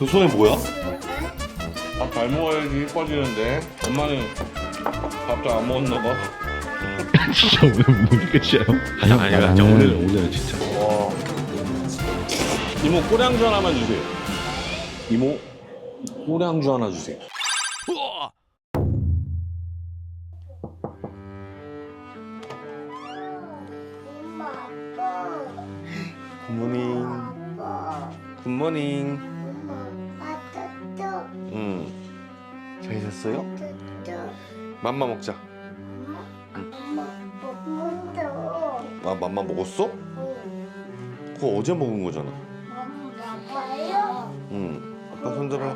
그 손에 뭐야? 밥 잘 먹어야지 이뻐지는데 엄마는 밥잘안 먹었나 봐. 진짜 오늘 끝이야 아니 아니 진짜 오늘 오늘 진짜. 와. 이모 꼬량주 하나만 주세요. 이모 꼬량주 하나 주세요. 굿모닝. 굿모닝. 또 맘마 먹자. 엄마 먹는다 아 맘마 먹었어? 그거 어제 먹은 거잖아. 응. 아빠 손들어.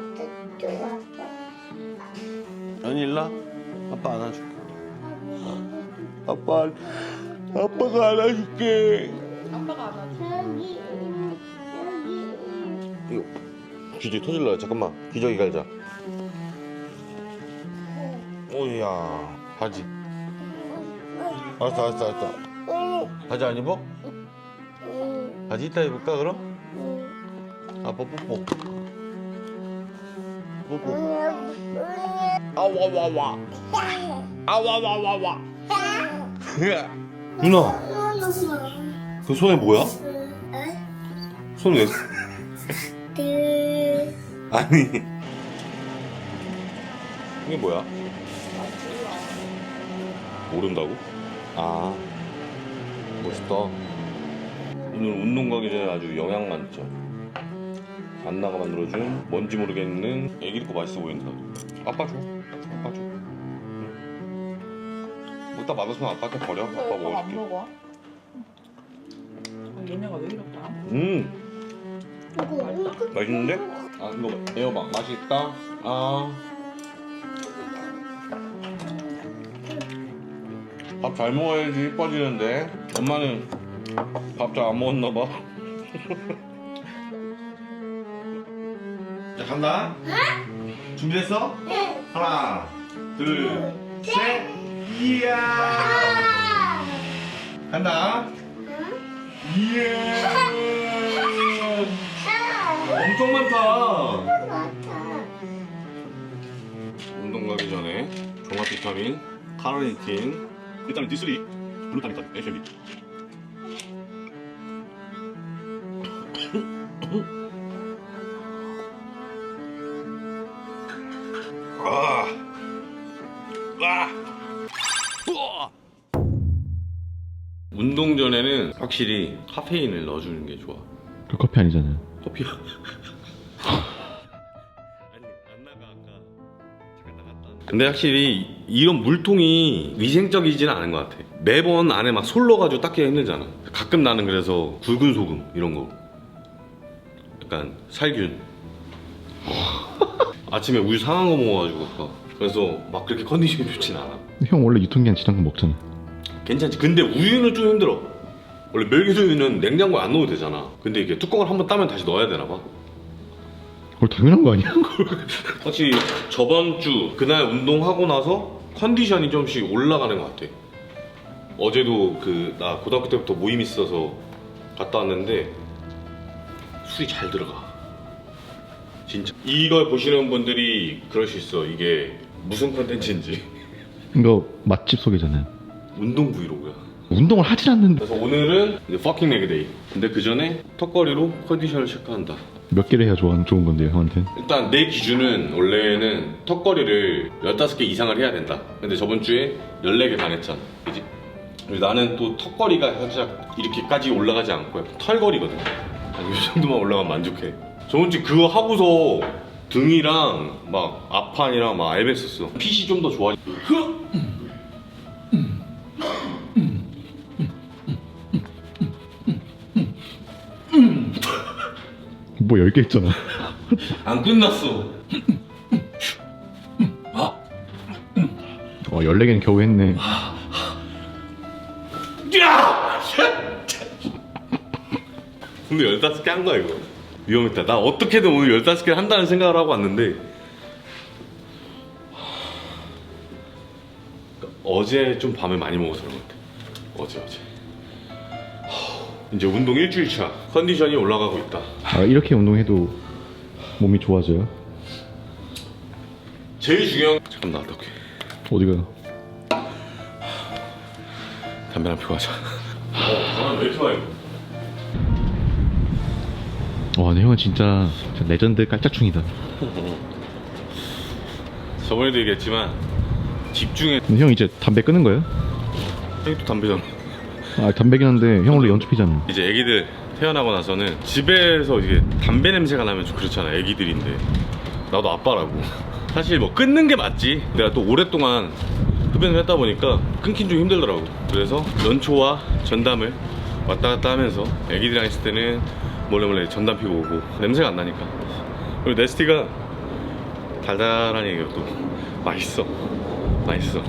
또 연이 일라. 아빠 안아줄게. 아빠 아빠가 안아줄게. 여기 여기 이거 기저귀 터질러요. 잠깐만. 기저귀 갈자. 오야 바지. 알았어 알았어 알았어. 바지 안 입어? 바지 이따 입을까 그럼? 아빠 뽀뽀. 뽀뽀. 아와와와. 아와와와와. 누나 그 손에 뭐야? 손 왜? 아니 이게 뭐야? 모른다고? 아 멋있다. 오늘 운동 가기 전에 아주 영양 만점. 안나가 만들어준 뭔지 모르겠는 애기리 거 맛있어 보인다. 아빠 줘. 아빠 줘. 응. 이따 맛없으면 아빠한테 버려. 아빠 안 먹어줄게. 먹어? 아, 얘네가 왜 이럴까? 음 맛있는데? 아 이거 에어박 맛있다. 아. 밥 잘 먹어야지 이뻐지는데 엄마는 밥 잘 안 먹었나 봐. 자 간다. 준비됐어? 하나, 둘, 셋, 이야. 간다. 이야. 엄청 많다. 운동 가기 전에 종합 비타민, 카로니틴, D3, 글루타민까지, 에쉐비. 아, 아. 운동 전에는 확실히 카페인을 넣어주는 게 좋아. 그 커피 아니잖아요 커피야. 아니 안 나가 아까 잠깐 나갔다. 근데 확실히 이런 물통이 위생적이지는 않은 것 같아. 매번 안에 막 솔러가지고 닦기가 힘들잖아. 가끔 나는 그래서 굵은 소금 이런 거. 약간 살균. 아침에 우유 상한 거 먹어가지고 아까. 그래서 막 그렇게 컨디션이 좋진 않아. 형 원래 유통기한 지난 거 먹잖아 괜찮지. 근데 우유는 좀 힘들어. 원래 멸기우유는 냉장고에 안 넣어도 되잖아. 근데 이게 뚜껑을 한번 따면 다시 넣어야 되나 봐. 그걸 당연한 거 아니야? 확실히 저번 주 그날 운동하고 나서 컨디션이 좀씩 올라가는 것 같아. 어제도 그 나 고등학교 때부터 모임 있어서 갔다 왔는데 술이 잘 들어가. 진짜. 이걸 보시는 분들이 그럴 수 있어. 이게 무슨 컨텐츠인지. 이거 맛집 소개잖아요 운동 브이로그야. 운동을 하진 않는데 그래서 오늘은 이제 퍼킹 레그데이. 근데 그 전에 턱걸이로 컨디션을 체크한다. 몇 개를 해야 좋아, 좋은 건데요 형한테 일단 내 기준은 원래는 턱걸이를 15개 이상을 해야 된다. 근데 저번 주에 14개 반했잖아. 그지? 그리고 나는 또 턱걸이가 살짝 이렇게까지 올라가지 않고 약간 털걸이거든. 한이 정도만 올라가면 만족해. 저번 주 그거 하고서 등이랑 막 앞판이랑 막 알베스었어. 핏이 좀 더 좋아 뭐 10개 했잖아. 안 끝났어. 어 14개는 겨우 했네. 야! 근데 15개 한 거야 이거. 위험했다. 나 어떻게든 오늘 15개 한다는 생각을 하고 왔는데. 어제 좀 밤에 많이 먹어서 그런 이제 운동 일주일 차 컨디션이 올라가고 있다 아 이렇게 운동해도 몸이 좋아져요? 제일 중요한 잠깐 나갔다 올게 어디가요? 담배 한 피고 하자 어 바람 왜 이렇게 많이 불어? 와, 근데 형은 진짜, 진짜 레전드 깔짝충이다. 저번에도 얘기했지만 집중해 근데 형 이제 담배 끊은 거예요? 형이 또 담배잖아 아, 담배긴 한데 형 원래 연초피잖아. 이제 애기들 태어나고 나서는 집에서 이게 담배 냄새가 나면 좀 그렇잖아 애기들인데. 나도 아빠라고. 사실 뭐 끊는 게 맞지. 내가 또 오랫동안 흡연을 했다 보니까 끊긴 좀 힘들더라고. 그래서 연초와 전담을 왔다 갔다 하면서 애기들이랑 있을 때는 몰래 몰래 전담 피고 오고 냄새가 안 나니까. 그리고 네스티가 달달한 얘기가 또 맛있어. 맛있어.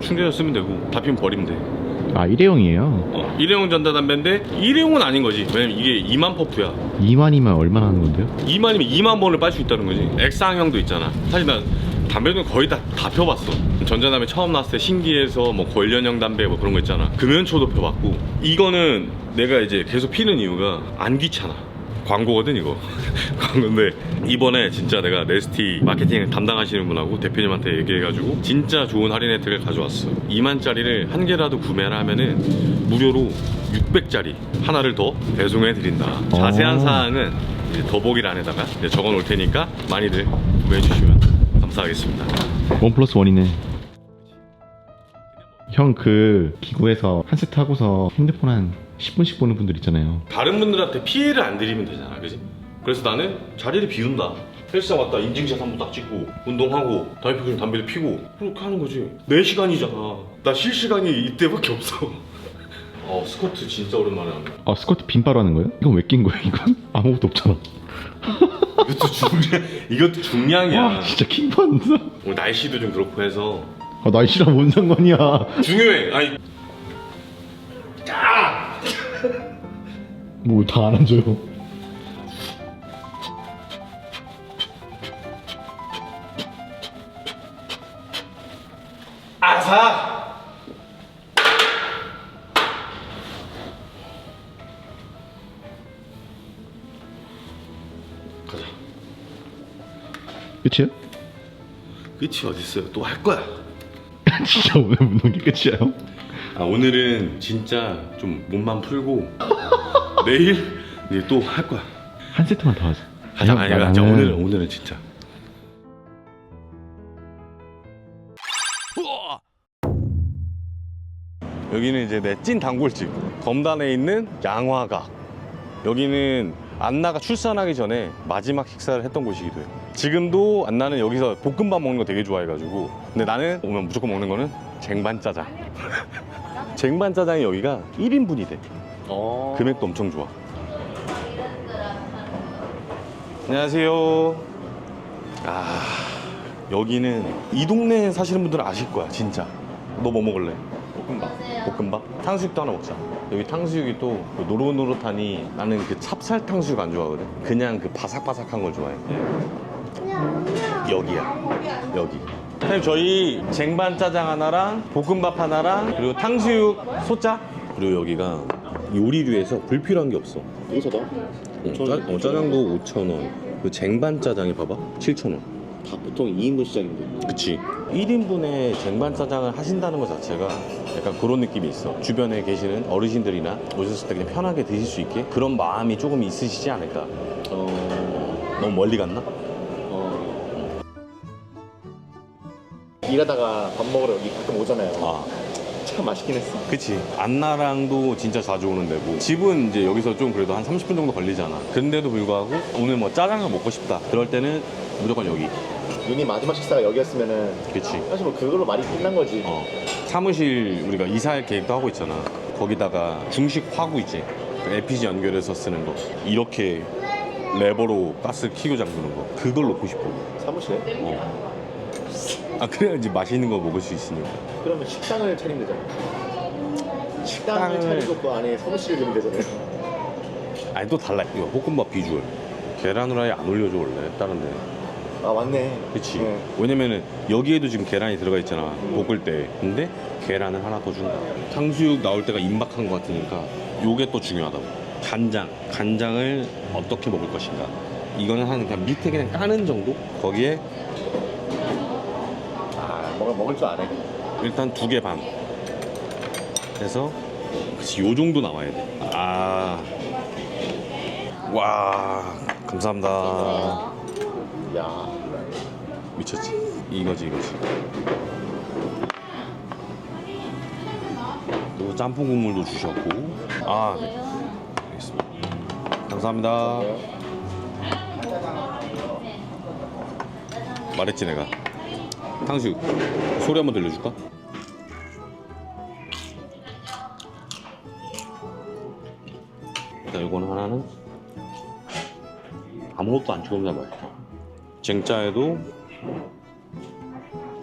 충전해 쓰면 되고 다 피면 버리면 돼 아, 일회용이에요? 어, 일회용 전자담배인데 일회용은 아닌 거지. 왜냐면 이게 2만 퍼프야. 2만이면 얼마나 하는 건데요? 2만이면 2만 번을 빨 수 있다는 거지. 액상형도 있잖아. 사실 난 담배는 거의 다, 다 펴봤어. 전자담배 처음 나왔을 때 신기해서 뭐 관련형 담배 뭐 그런 거 있잖아. 금연초도 펴봤고. 이거는 내가 이제 계속 피는 이유가 안 귀찮아. 광고거든 이거 광고인데 이번에 진짜 내가 네스티 마케팅 담당하시는 분하고 대표님한테 얘기해가지고 진짜 좋은 할인 혜택을 가져왔어 2만짜리를 한 개라도 구매를 하면은 무료로 600짜리 하나를 더 배송해 드린다 자세한 오. 사항은 이제 더보기란에다가 이제 적어 놓을 테니까 많이들 구매해 주시면 감사하겠습니다 원 플러스 원이네. 형 그 기구에서 한 세트 하고서 핸드폰 한 10분씩 보는 분들 있잖아요. 다른 분들한테 피해를 안 드리면 되잖아, 그지? 그래서 나는 자리를 비운다. 헬스장 왔다 인증샷 한번 딱 찍고 운동하고 담배 피우면 담배를 피고 그렇게 하는 거지. 내 시간이잖아. 나 쉴 시간이 이때밖에 없어. 어 스쿼트 진짜 오랜만에 하네. 아, 스쿼트 빈바로 하는 거예요? 이건 왜 낀 거예요, 이건? 아무것도 없잖아. 이것도 중량, 이것도 중량이야. 와, 진짜 킹받는다. 오늘 날씨도 좀 그렇고 해서 아, 날씨랑 뭔 상관이야. 중요해. 아니 뭐다안 앉아요. 아사. 가자. 끝이에요? 끝이 어딨어요? 또 할 거야. 진짜 오늘 운동이 끝이야, 형? 아 오늘은 진짜 좀 몸만 풀고 내일 이제 또 할 거야. 한 세트만 더 하자. 가자, 아니, 나는- 가자. 오늘 오늘은 진짜. 여기는 이제 내 찐 단골집 검단에 있는 양화각. 여기는 안나가 출산하기 전에 마지막 식사를 했던 곳이기도 해. 지금도 안나는 여기서 볶음밥 먹는 거 되게 좋아해가지고. 근데 나는 오면 무조건 먹는 거는 쟁반짜장. 쟁반짜장이 여기가 1인분이 돼. 금액도 엄청 좋아. 안녕하세요. 아 여기는 이 동네에 사시는 분들은 아실 거야 진짜. 너 뭐 먹을래? 볶음밥. 볶음밥? 탕수육도 하나 먹자. 여기 탕수육이 또그 노릇노릇하니 나는 그 찹쌀 탕수육 안 좋아하거든. 그냥 그 바삭바삭한 걸 좋아해. 여기야. 여기. 선생님 저희 쟁반 짜장 하나랑 볶음밥 하나랑 그리고 탕수육 소짜 그리고 여기가 요리류에서 불필요한 게 없어. 여기서다 어, 짜, 어, 짜장도 5,000원. 그 쟁반 짜장이 봐봐. 7,000원. 다 보통 2인분 시장인데 그치. 1인분의 쟁반 짜장을 하신다는 것 자체가 약간 그런 느낌이 있어. 주변에 계시는 어르신들이나 오셨을 때 그냥 편하게 드실 수 있게 그런 마음이 조금 있으시지 않을까. 어... 너무 멀리 갔나? 어... 일하다가 밥 먹으러 여기 가끔 오잖아요 아, 참 맛있긴 했어 그치. 안나랑도 진짜 자주 오는 데고. 집은 이제 여기서 좀 그래도 한 30분 정도 걸리잖아. 근데도 불구하고 오늘 뭐 짜장을 먹고 싶다. 그럴 때는 무조건 여기. 윤이 마지막 식사가 여기였으면은 그치. 사실 뭐 그걸로 말이 끝난 거지 어. 사무실 우리가 이사할 계획도 하고 있잖아. 거기다가 중식 화구 있지. 그 LPG 연결해서 쓰는 거. 이렇게 레버로 가스 키고 잠그는 거. 그걸 놓고 싶어. 사무실에? 어. 아 그래야지 맛있는 거 먹을 수 있으니까. 그러면 식당을 차리면 되잖아 식당을 식당을- 차리고 그 안에 사무실을 넣으면 되잖아요 아니 또 달라. 이거 볶음밥 비주얼. 계란 후라이 안 올려줘 원래 다른 데. 아 맞네 그치. 네. 왜냐면은 여기에도 지금 계란이 들어가 있잖아. 볶을 때. 근데 계란을 하나 더 준다. 탕수육 나올 때가 임박한 것 같으니까 요게 또 중요하다고. 간장. 간장을 어떻게 먹을 것인가. 이거는 한 그냥 밑에 그냥 까는 정도? 거기에 아 먹을 먹을 줄 아네. 일단 두 개 반. 해서 그치 요 정도 나와야 돼. 아. 와 감사합니다. 야. 미쳤지. 이거지 이거지. 그리고 짬뽕 국물도 주셨고. 아 네. 알겠습니다. 감사합니다. 말했지 내가. 탕수육 소리 한번 들려줄까? 일단 이거는 하나는 아무것도 안 찍었나 봐요. 쟁짜에도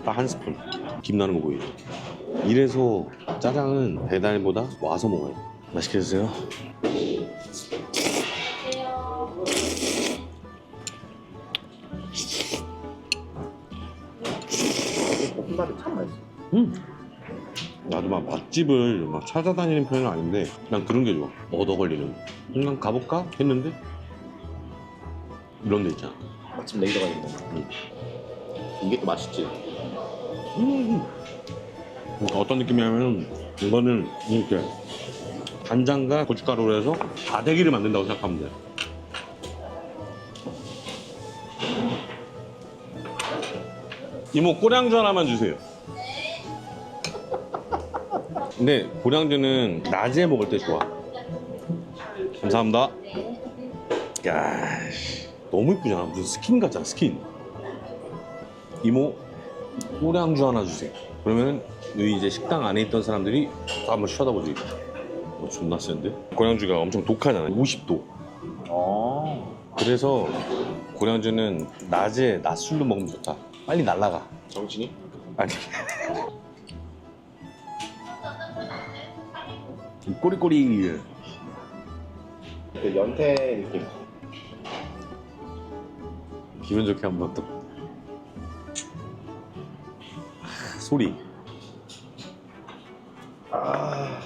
딱 한 스푼 김 나는 거 보이죠? 이래서 짜장은 배달보다 와서 먹어요. 맛있게 드세요. 볶음밥이 참 맛있어. 음. 나도 막 맛집을 막 찾아다니는 편은 아닌데 그냥 그런 게 좋아. 얻어 걸리는. 그냥 가볼까 했는데 이런 데 있잖아. 마침 레이더가 있네. 응. 이게 또 맛있지. 음. 그러니까 어떤 느낌이냐면 이거는 이렇게 간장과 고춧가루로 해서 다대기를 만든다고 생각하면 돼. 이모 꼬량주 하나만 주세요. 근데 고량주는 낮에 먹을 때 좋아. 감사합니다. 야, 씨, 너무 이쁘잖아. 무슨 스킨 같잖아, 스킨. 이모 꼬량주 하나 주세요. 그러면 여기 이제 식당 안에 있던 사람들이 다 한번 쳐다보지. 어, 존나 센데? 고량주가 엄청 독하잖아요. 50도. 어. 그래서 고량주는 낮에 낮술로 먹으면 좋다. 빨리 날라가. 정신이? 아니. 이 꼬리꼬리. 그 연태 느낌. 기분 좋게 한 번 또. 아, 소리. 아.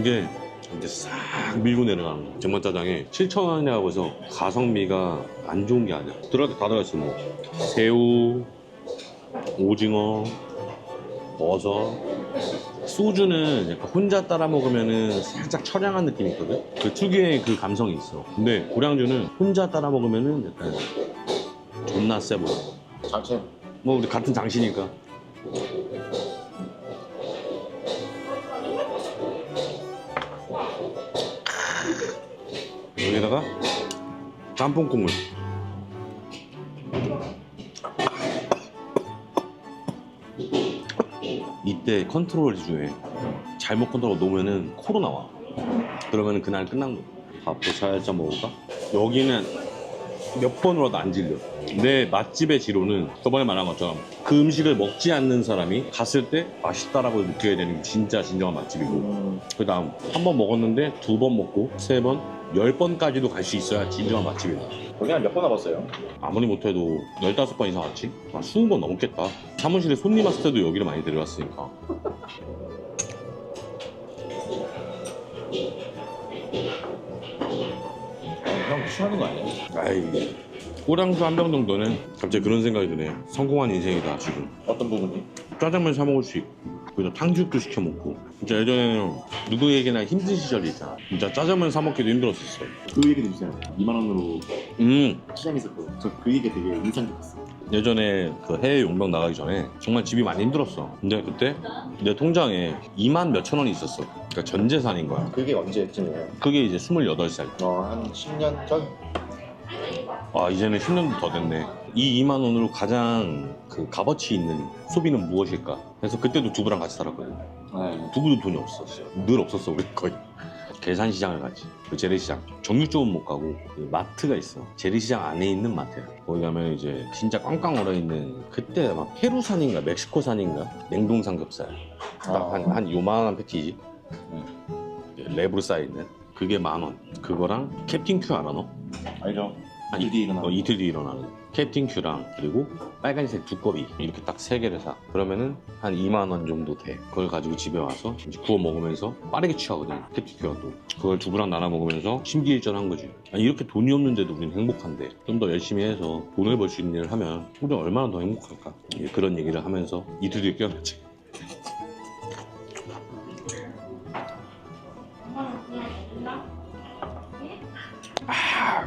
이게 이제 싹 밀고 내려가는 거. 정맛짜장에 7,000원이라고 해서 가성비가 안 좋은 게 아니야. 들어갈 때다 들어있어. 뭐. 새우, 오징어, 버섯. 소주는 약간 혼자 따라 먹으면은 살짝 처량한 느낌이 있거든? 그 특유의 그 감성이 있어. 근데 고량주는 혼자 따라 먹으면은 약간 존나 세 보여. 장첸. 뭐 우리 같은 장시니까. 여기다가 짬뽕 국물. 이때 컨트롤 중에 잘못 컨트롤 놓으면은 코로 나와. 그러면은 그날 끝난 거야. 밥도 살짝 먹을까? 여기는 몇 번으로도 안 질려. 내 맛집의 지로는 저번에 말한 것처럼 그 음식을 먹지 않는 사람이 갔을 때 맛있다라고 느껴야 되는 게 진짜 진정한 맛집이고 음. 그 다음 한 번 먹었는데 두 번 먹고 세 번, 열 번까지도 갈 수 있어야 진정한 맛집이다. 거기 한 몇 번 와봤어요? 아무리 못해도 15번 이상 왔지? 한 20번 넘겠다. 사무실에 손님 왔을 때도 여기를 많이 데려왔으니까. 형 취하는 거 아니야? 아이, 꼬량주 한병 정도는 갑자기 그런 생각이 드네. 성공한 인생이다, 지금. 어떤 부분이? 짜장면 사 먹을 수 있고 그리고 탕수육도 시켜 먹고 진짜 예전에는 누구에게나 힘든 시절이 있잖아 진짜 짜장면 사 먹기도 힘들었었어 그 얘기 해주세요. 2만 원으로 음 시장에서 그, 저그 얘기 되게 인상 깊었어. 예전에 그 해외 용병 나가기 전에 정말 집이 많이 힘들었어 근데 그때 내 통장에 2만 몇천 원이 있었어 그러니까 전 재산인 거야 그게 언제쯤이에요? 그게 이제 28살 어, 한 10년 전? 아 이제는 10년도 더 됐네 이 2만 원으로 가장 그 값어치 있는 소비는 무엇일까 그래서 그때도 두부랑 같이 살았거든 네. 두부도 돈이 없었어. 늘 없었어, 우리 거의. 계산시장을 가지. 그 재래시장. 정육점은 못 가고, 그 마트가 있어. 재래시장 안에 있는 마트야. 거기 가면 이제 진짜 꽝꽝 얼어있는, 그때 막 페루산인가 멕시코산인가? 냉동 삼겹살. 딱 한, 한 요만한 패키지. 랩으로 쌓여있는. 그게 만 원. 그거랑 캡틴 큐 알아 너? 알죠? 아니, 이틀 뒤에 일어나는 어, 이틀 뒤에 일어나는 캡틴 큐랑 그리고 빨간색 두꺼비 이렇게 딱 세 개를 사. 그러면은 한 2만 원 정도 돼. 그걸 가지고 집에 와서 이제 구워 먹으면서 빠르게 취하거든 캡틴 큐가 또. 그걸 두부랑 나눠 먹으면서 심기일전한 거지. 아니, 이렇게 돈이 없는데도 우리는 행복한데 좀 더 열심히 해서 돈을 벌 수 있는 일을 하면 우리 얼마나 더 행복할까? 예, 그런 얘기를 하면서 이틀 뒤에 깨어났지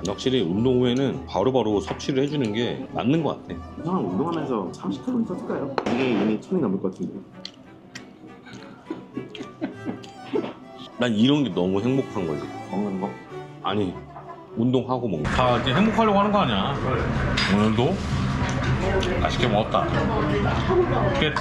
확실히 운동 후에는 바로바로 섭취를 해주는 게 맞는 것 같아. 이상한 운동하면서 30kg 썼을까요? 이게 이미 천이 넘을 것 같은데 난 이런 게 너무 행복한 거지. 먹는 거? 아니, 운동하고 먹는 거. 다 이제 행복하려고 하는 거 아니야. 오늘도 맛있게 먹었다. 끝.